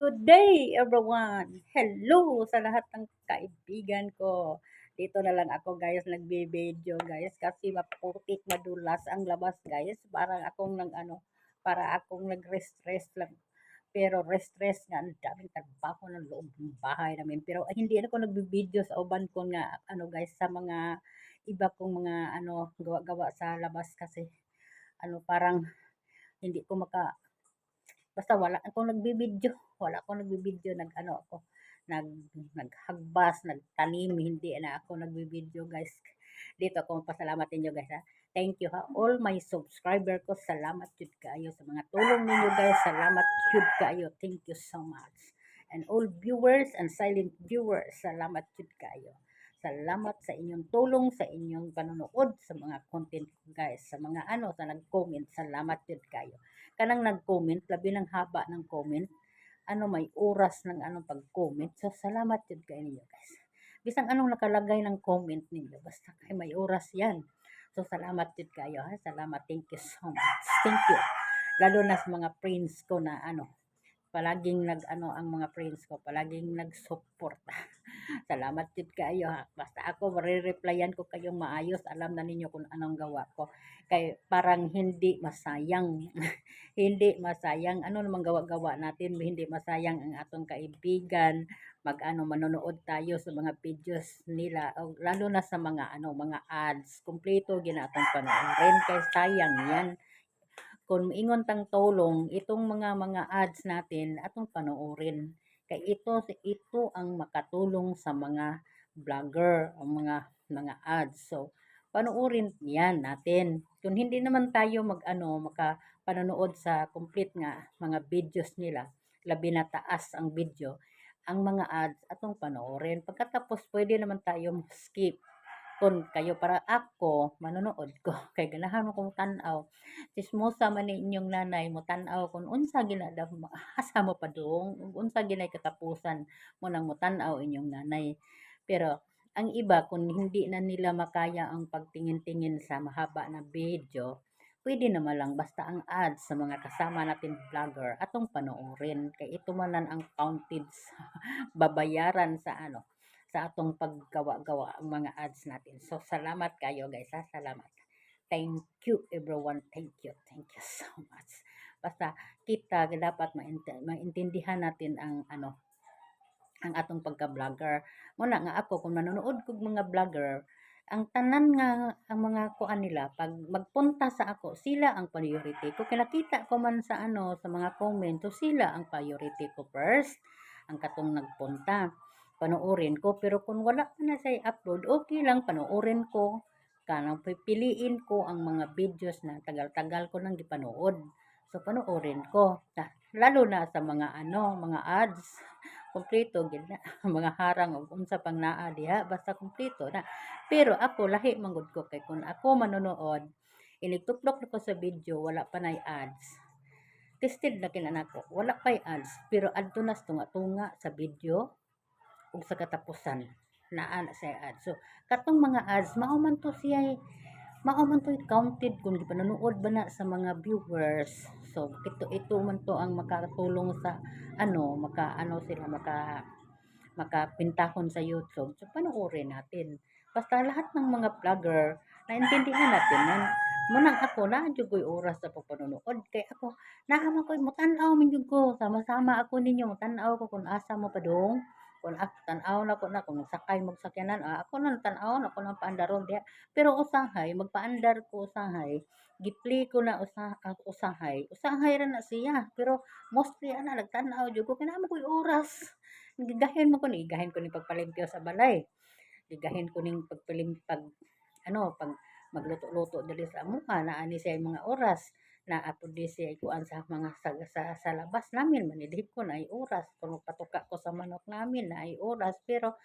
Good day everyone! Hello sa lahat ng kaibigan ko. Dito na lang ako guys nagbe-video guys kasi maputik madulas ang labas guys. Parang akong nang ano, para akong nag-rest-rest lang. Pero rest-rest nga, ang daming trabaho ng loob ng bahay namin. Pero ay, hindi ako nagbe-video sa uban ko nga ano guys sa mga iba kong mga ano gawa-gawa sa labas kasi ano parang hindi ko maka Basta wala akong nagbibideo, wala akong nagbibideo, nag-ano ako, nag naghagbas, nagtanim, hindi na ako nagbibideo guys. Dito ako pasalamat ninyo guys ha. Thank you ha. All my subscriber ko, salamat jud kayo sa mga tulong ninyo guys. Salamat jud kayo. Thank you so much. And all viewers and silent viewers, salamat jud kayo. Salamat sa inyong tulong, sa inyong panonood, sa mga content guys, sa mga ano, sa nag-comment, salamat jud kayo. Kanang nag-comment, labi ng haba ng comment, ano may oras ng anong pag-comment. So salamat jud kayo ninyo guys. Bisang anong nakalagay ng comment ninyo, basta kay may oras yan. So salamat jud kayo ha. Salamat. Thank you so much. Thank you. Lalo na sa mga friends ko na ano, palaging nag ano ang mga friends ko, palaging nag-suporta. Salamat jud kayo ha. Basta ako re-replyan ko kayong maayos, alam na ninyo kung anong gawa ko. Kay parang hindi masayang. hindi masayang ano namang gawa-gawa natin, hindi masayang ang atong kaibigan. Mag-ano manonood tayo sa mga videos nila, o, lalo na sa mga ano mga ads. Kumpleto ginatong panoorin kay sayang 'yan kung ingon tang tulong itong mga mga ads natin atong panoorin. Kay ito ito ang makatulong sa mga vlogger ang mga mga ads. So panoorin yan natin. Kung hindi naman tayo mag ano maka sa complete nga mga videos nila labi na taas ang video ang mga ads atong panoorin. Pagkatapos pwede naman tayo skip kon kayo para ako manonood ko. Kay ganahan mo kong tan-aw. Man ni inyong nanay mo tan-aw kun unsa gina asa mo pa dong unsa ginay katapusan mo nang mo tan-aw inyong nanay. Pero ang iba kung hindi na nila makaya ang pagtingin-tingin sa mahaba na video pwede naman lang basta ang ads sa mga kasama natin vlogger atong panoorin. Kay ito manan ang counted babayaran sa ano sa atong paggawa-gawa ang mga ads natin. So, salamat kayo guys ha. Salamat. Thank you everyone. Thank you. Thank you so much. Basta kita dapat maintindihan natin ang ano ang atong pagka-vlogger. Muna nga ako kung nanonood kog mga vlogger, ang tanan nga ang mga kuan nila pag magpunta sa ako sila ang priority ko kinakita ko man sa ano sa mga comment sila ang priority ko first ang katong nagpunta panoorin ko. Pero kung wala pa na sa upload, okay lang, panoorin ko. Kanang pipiliin ko ang mga videos na tagal-tagal ko nang gipanood. So, panoorin ko. Lalo na sa mga ano, mga ads. Kompleto, gina, mga harang o unsa pang naa basta kompleto na. Pero ako, lahi manggod ko kay kung ako manonood, inituplok ko sa video, wala pa na ads. Tested na kinanak ko, wala pa ads, pero adto na tunga-tunga sa video, sa katapusan na sa ads. So katong mga ads mao man to siya mao man to counted kung gipanonood ba na sa mga viewers. So ito ito man to ang makatulong sa ano maka ano sila maka makapintahon sa YouTube. So panoorin natin. Basta lahat ng mga vlogger naintindihan natin nan Munang ako na ko'y oras sa pagpanonood kay ako naama ko'y mutanaw man ko sama-sama ako ninyo mutanaw ko kung asa mo pa dong kung ak tan-aw na ko na kung sakay mo sakyanan ah, ako na tan-aw na ko nang paandaron diha. Pero usahay magpaandar ko usahay. Gipli ko na usa uh, usahay. Usahay ra na siya pero mostly ana nagtan-aw jud ko kinahanglan ko oras. Gigahin mo ko ni gahin ko ni pagpalimpyo sa balay. Gigahin ko ning pagpalim pag ano pag magluto-luto dali sa amuha na ani siya mga oras na ato di siya ikuan sa mga sa, sa, sa labas namin manidhip ko na ay oras. Kung patuka ko sa manok namin na ay oras. Pero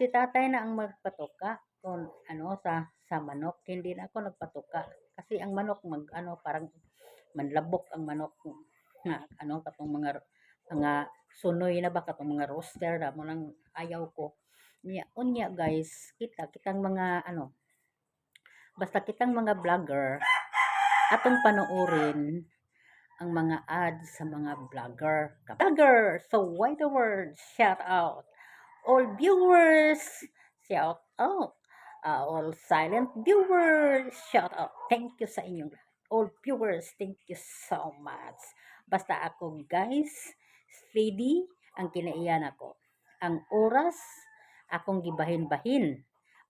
si tatay na ang magpatuka kung ano sa sa manok. Hindi na ako nagpatuka. Kasi ang manok mag ano parang manlabok ang manok. Nga ano katong mga mga sunoy na ba katong mga roaster na mo nang ayaw ko. Niya unya guys kita kitang mga ano basta kitang mga vlogger atong panoorin ang mga ads sa mga vlogger. Vlogger! So, why the word? Shout out! All viewers! Shout out! Uh, all silent viewers! Shout out! Thank you sa inyong. All viewers, thank you so much. Basta ako, guys, steady ang kinaiyan ako. Ang oras, akong gibahin-bahin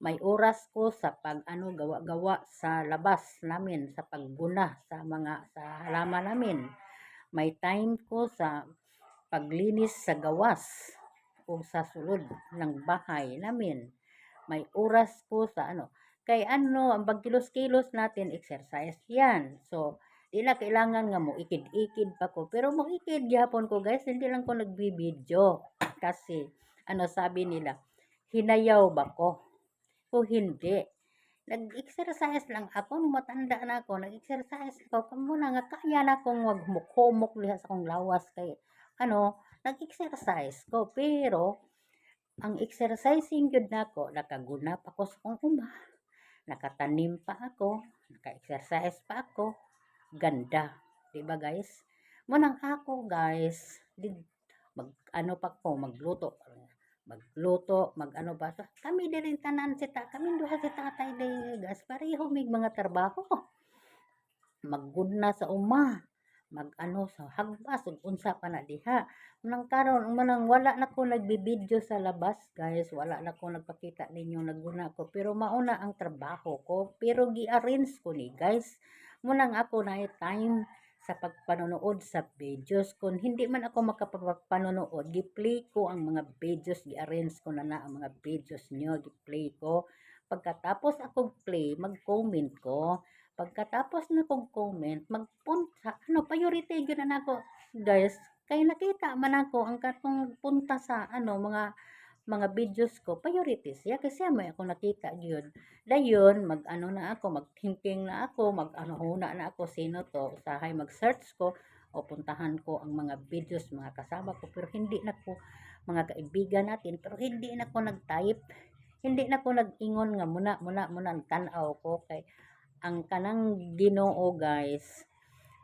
may oras ko sa pag ano gawa-gawa sa labas namin sa pagguna sa mga sa halaman namin. May time ko sa paglinis sa gawas o sa sulod ng bahay namin. May oras ko sa ano kay ano ang pagkilos-kilos natin exercise yan. So di na kailangan nga mo ikid-ikid pa ko. Pero mo ikid gyapon ko guys hindi lang ko nagbibideo kasi ano sabi nila hinayaw ba ko ko hindi. Nag-exercise lang ako, nung matanda na ako, nag-exercise ako, kamo na nga, kaya na akong magmukhomok liha sa akong lawas. Kay, ano, nag-exercise ko, pero, ang exercising yun na ako, nakaguna pa ako sa akong uma, nakatanim pa ako, naka-exercise pa ako, ganda, diba guys? Munang ako guys, di, mag, ano pa ko, magluto, magluto, magano ba. So, kami din tanan sita, kami duha si tatay gas, pareho mig mga trabaho. Magguna sa uma, magano sa hagbas, unsa pa na diha. Nang karon manang wala na ko nagbibideo sa labas, guys, wala na ko nagpakita ninyo nagguna ko, pero mauna ang trabaho ko, pero gi-arrange ko ni guys. Munang ako na time sa pagpanonood sa videos. Kung hindi man ako makapapanonood, gi-play ko ang mga videos, gi-arrange ko na na ang mga videos nyo, gi-play ko. Pagkatapos ako play, mag-comment ko. Pagkatapos na kong comment, magpunta, ano, priority yun na ako, guys. Kaya nakita man ako ang katong punta sa, ano, mga mga videos ko priorities. Ya kasi may ako nakita gyud dayon mag ano na ako mag thinking na ako mag ano huna na ako sino to usahay mag search ko o puntahan ko ang mga videos mga kasama ko. Pero hindi na ko mga kaibigan natin pero hindi na ko nag-type. Hindi na ko nag-ingon nga muna muna muna tan-aw ko. Kay ang kanang Ginoo guys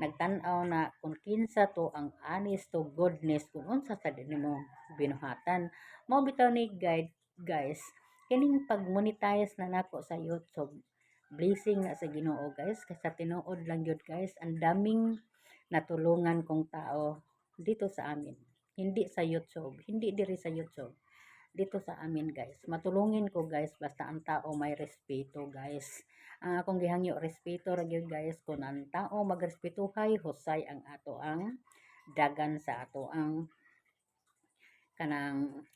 nagtan-aw na kung kinsa to ang honest to goodness kung unsa sa mo binuhatan. Mo bitaw ni guide guys kining pag monetize na nako sa YouTube blessing na sa Ginoo guys. Kasi tinuod lang yun guys ang daming natulungan kong tao dito sa amin. Hindi sa YouTube hindi diri sa YouTube dito sa amin guys. Matulungin ko guys basta ang tao may respeto guys. Ang akong gihangyo respeto ra gyud guys. Kun ang tao magrespetuhay husay ang ato ang dagan sa ato ang kanang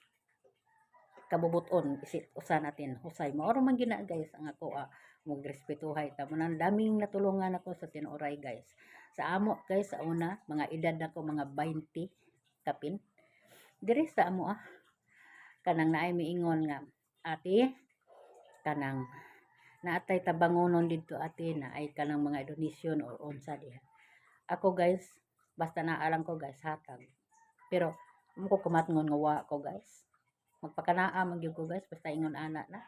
kabubuton isit usa natin husay. Mao man gina guys ang ako ah, magrespetuhay ta mo daming natulungan ako sa tinuray guys. Sa amo guys sa una mga edad nako mga 20 kapin. Diri sa amo ah kanang naay miingon nga ate kanang naatay tabangonon dito ate na ay kanang mga donation or unsa diha. Ako guys, basta naalang ko guys hatag. Pero mo ko nga wa ko guys. Magpakanaa man ko guys basta ingon ana na.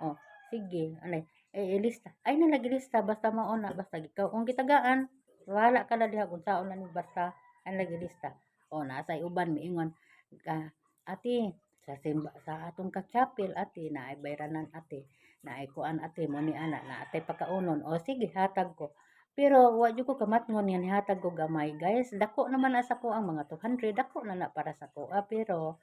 Oh, sige, anay eh, ilista. Ay na lista basta mauna basta ikaw kung gitagaan wala ka na diha kung saon na basta ang lista. Oh, nasa uban miingon ka ate sa simba sa atong ka chapel ate na ay bayranan ate. Na ay kuan ate mo ni ana na ate pagkaunon. O sige hatag ko. Pero wa jud ko kamatngon yan hatag ko gamay. Guys dako naman na sa ko ang mga 200 dako na na para sa ko. Ah, pero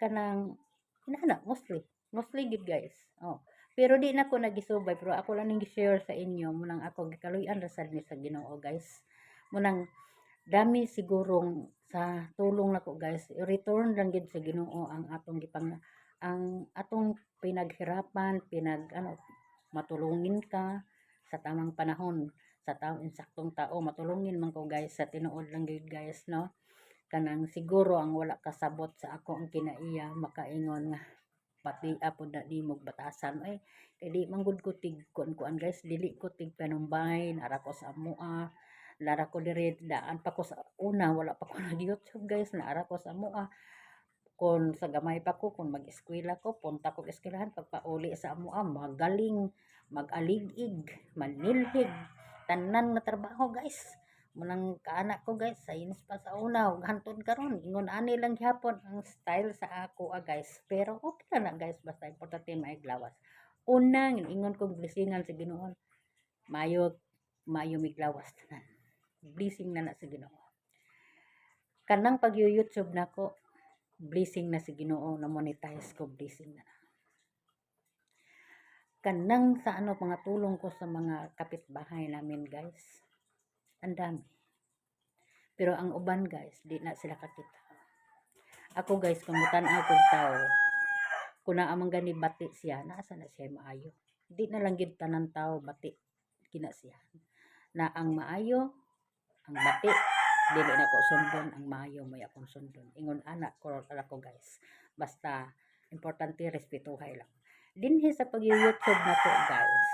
kanang inana mostly. Mostly gid guys. Oh pero di na ko nagisubay pero ako lang ning share sa inyo. Munang ako gikaluyan ra sad ni sa Ginoo guys. Munang dami sigurong sa tulong nako guys. Return lang gid sa Ginoo ang atong gipang ang atong pinaghirapan, pinag ano, matulungin ka sa tamang panahon, sa taong insaktong tao, matulungin man ko guys sa tinuod lang gyud guys no. Kanang siguro ang wala kasabot sa ako ang kinaiya makaingon nga pati apo na di mo batasan. Ay kay di man gud ko tig kuan guys dili ko tig panumbay nara ko sa mua lara ko diri daan pa ko sa una wala pa ko nag YouTube guys nara ko sa mua kung sa gamay pa ko kung mag-eskwela ko punta ko eskwelahan pagpauli sa amo ah, magaling magaligig manilhig tanan nga trabaho guys Munang kaanak ko guys, science pa sa una, ug hantod karon ingon ani lang gyapon ang style sa ako ah, guys. Pero okay na guys, basta importante maiglawas. Unang ingon kong blessingan sa Ginoo. Mayo mayo miglawas tanan. Blessing na na sa Ginoo. Kanang pag YouTube nako, blessing na si Ginoo na monetize ko blessing na. Kanang sa ano mga tulong ko sa mga kapitbahay namin guys. Ang dami. Pero ang uban guys, di na sila kakita. Ako guys, kung mutan-aw kong tao, kung naamang gani bati siya, nasa na siya maayo. Di na lang gid tanan tao bati kina siya. Na ang maayo, ang bati, dili na ko sundon, ang maayo mo akong sundon. Ingon anak ko ko guys. Basta, importante respetuhay lang. Dinhi sa pag-YouTube na to guys.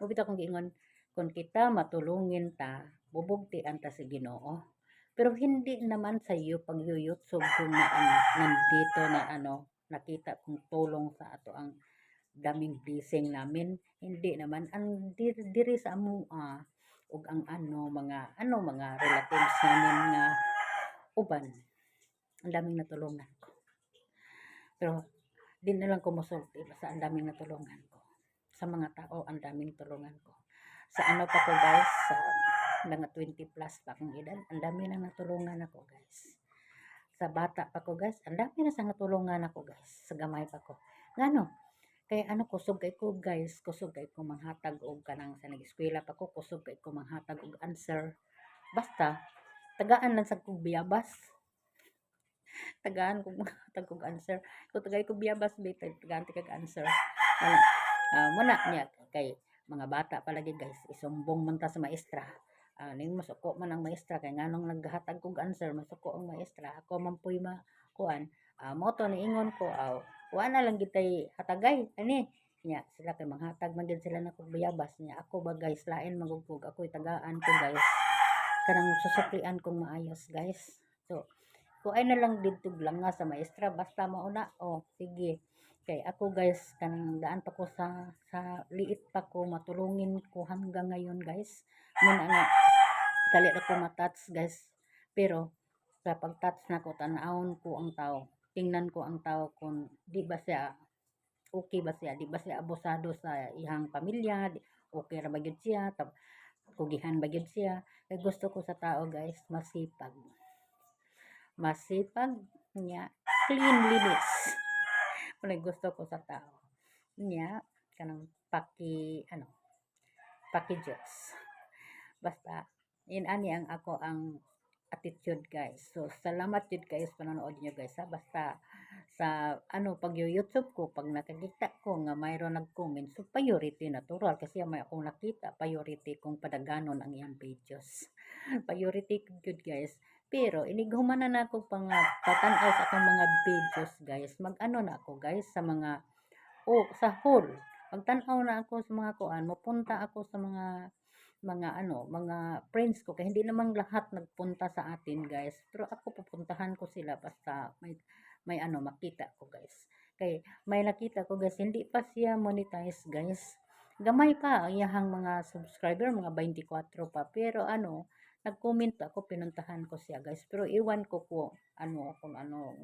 Mubita kong giingon, kung kita matulungin ta, bubugtian ta si Ginoo. Pero hindi naman sa iyo pag YouTube kung na ano, nandito na ano, nakita kong tulong sa ato ang daming blessing namin. Hindi naman ang diri, diri sa amo ah, ug ang ano mga ano mga relatives namin nga uban. Ang daming natulungan ko. Pero di na lang ko mosulti basta ang daming natulungan ko. Sa mga tao, ang daming tulungan ko. Sa ano pa ko guys, sa mga 20 plus pa akong edad, ang dami na natulungan ako guys. Sa bata pa ko guys, ang dami na sa natulungan ako guys. Sa gamay pa ko. Ngano? Kaya ano, kusog kay ko guys, kusog kay ko manghatag og kanang sa nag-eskwela pa ko, kusog kay ko manghatag og answer. Basta, tagaan lang sa kong biyabas. Tagaan kong manghatag og answer. Kung tagay ko biyabas, bay, tagaan ti kag answer. Wala. Uh, muna niya, kay mga bata palagi guys, isumbong man ta sa maestra. Uh, ning masuko man ang maestra kay nganong naghatag kog answer masuko ang maestra ako man puy ma kuan uh, mo to ni ingon ko aw uh, wa na lang gitay hatagay ani. Nya sila kay manghatag man gid sila na kog bayabas. Nya ako ba guys? Lain magugpog ako tagaan ko guys. Kanang susuklian kong maayos guys. So ko ay na lang dito lang nga sa maestra basta mauna. Oh sige. Kay ako guys kanang daan pa ko sa sa liit pa ko matulungin ko hanggang ngayon guys. Muna nga dali na ko matats guys. Pero sa pagtats na ko tanawon ko ang tao tingnan ko ang tao kung di ba siya okay ba siya? Di ba siya abusado sa ihang pamilya? Okay ra ba gyud siya? Tab kugihan ba gyud siya? Kay gusto ko sa tao guys masipag. Masipag niya. Cleanliness Muna gusto ko sa tao. Nya, kanang paki, ano, paki Diyos. Basta, yun ani ang ako ang attitude guys. So, salamat yun guys panonood nyo guys ha. Basta, sa ano pag YouTube ko pag nakakita ko nga mayroon nag-comment so priority natural kasi may akong nakita priority kung padaganon ang iyang videos priority good guys pero inighuman na ako pang tatanaw sa akong mga videos guys. Mag-ano na ako guys sa mga oh, sa hall. Magtanaw na ako sa mga kuan, mapunta ako sa mga mga ano, mga friends ko kaya hindi naman lahat nagpunta sa atin guys. Pero ako pupuntahan ko sila basta may may ano makita ko guys. Kay may nakita ko guys, hindi pa siya monetize guys. Gamay pa ang iyahang mga subscriber, mga 24 pa. Pero ano, nag-comment ako, pinuntahan ko siya guys. Pero iwan ko po, ano, kung ano,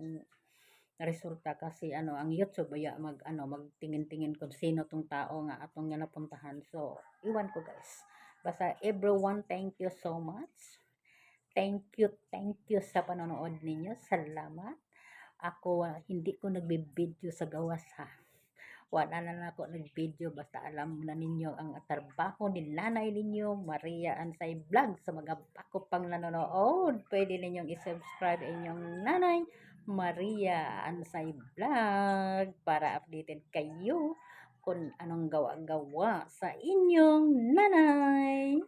resulta kasi ano ang YouTube baya mag ano magtingin-tingin kung sino tong tao nga atong nga napuntahan so iwan ko guys basta everyone thank you so much. Thank you thank you sa panonood ninyo. Salamat. Ako hindi ko nagbi-video sa gawas ha. Wala na lang ako nag-video. Basta alam na ninyo ang trabaho ni nanay ninyo Maria Ansay Vlog. Sa mga bako pang nanonood pwede ninyong i-subscribe inyong nanay Maria Ansay Vlog para updated kayo kung anong gawa-gawa sa inyong nanay